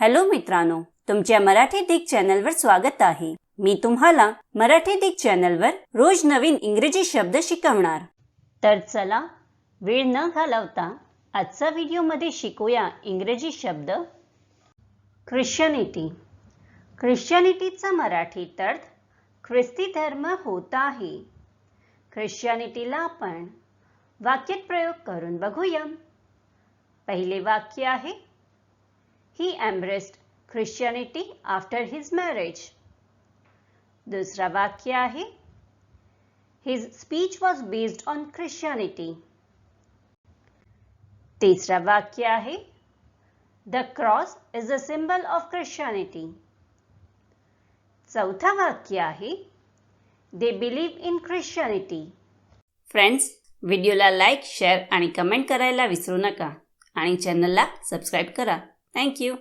Hello मित्रांनो तुमच्या मराठी दिग चॅनलवर स्वागत आहे. मी तुम्हाला मराठी दिग चॅनलवर रोज नवीन इंग्रजी शब्द शिकवणार. तर चला वेळ न घालवता आजचा व्हिडिओमध्ये शिकूया इंग्रजी शब्द ख्रिश्चनिटी. ख्रिश्चनिटीचा मराठीत अर्थ ख्रिस्ती धर्म होत आहे. ख्रिश्चनिटीला आपण वाक्यात प्रयोग करून बघूया. पहिले वाक्य आहे he embraced Christianity after his marriage दुसरा वाक्य आहे his speech was based on Christianity तिसरा वाक्य आहे the cross is a symbol of Christianity चौथा वाक्य आहे they believe in Christianity friends व्हिडिओला लाईक शेअर आणि कमेंट करायला विसरू नका. आणि चॅनलला सबस्क्राईब करा. Thank you.